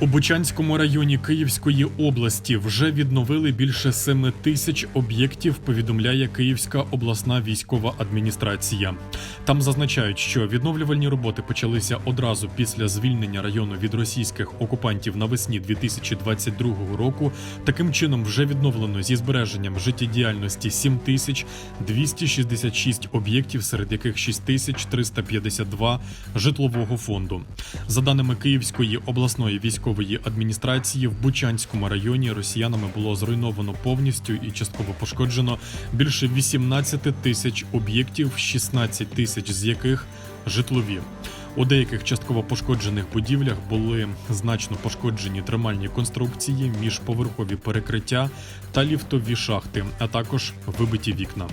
У Бучанському районі Київської області вже відновили більше 7 тисяч об'єктів. Повідомляє Київська обласна військова адміністрація. Там зазначають, що відновлювальні роботи почалися одразу після звільнення району від російських окупантів навесні 2022 року. Таким чином вже відновлено зі збереженням життєдіяльності 7 тисяч 266 об'єктів, серед яких 6 тисяч 352 житлового фонду. За даними Київської обласної військової адміністрації, в Бучанському районі росіянами було зруйновано повністю і частково пошкоджено більше 18 тисяч об'єктів, 16 тисяч з яких житлові. У деяких частково пошкоджених будівлях були значно пошкоджені тримальні конструкції, міжповерхові перекриття та ліфтові шахти, а також вибиті вікна.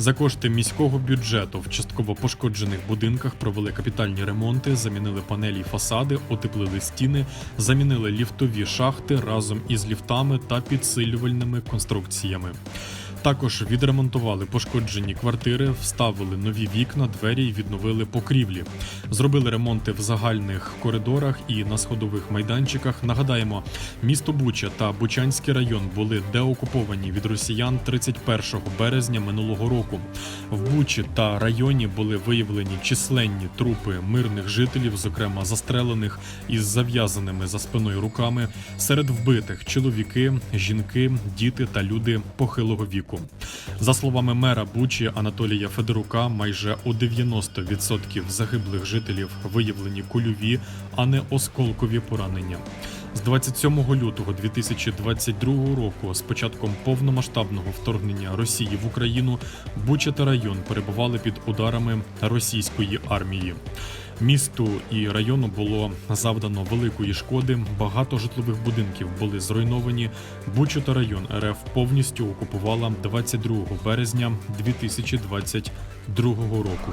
За кошти міського бюджету в частково пошкоджених будинках провели капітальні ремонти, замінили панелі й фасади, утеплили стіни, замінили ліфтові шахти разом із ліфтами та підсилювальними конструкціями. Також відремонтували пошкоджені квартири, вставили нові вікна, двері й відновили покрівлі. Зробили ремонти в загальних коридорах і на сходових майданчиках. Нагадаємо, місто Буча та Бучанський район були деокуповані від росіян 31 березня минулого року. В Бучі та районі були виявлені численні трупи мирних жителів, зокрема застрелених із зав'язаними за спиною руками. Серед вбитих чоловіки, жінки, діти та люди похилого віку. За словами мера Бучі Анатолія Федорука, майже у 90% загиблих жителів виявлені кульові, а не осколкові поранення. З 27 лютого 2022 року, з початком повномасштабного вторгнення Росії в Україну, Буча та район перебували під ударами російської армії. Місту і району було завдано великої шкоди. Багато житлових будинків були зруйновані. Бучу та район РФ повністю окупувала 22 березня 2022 року.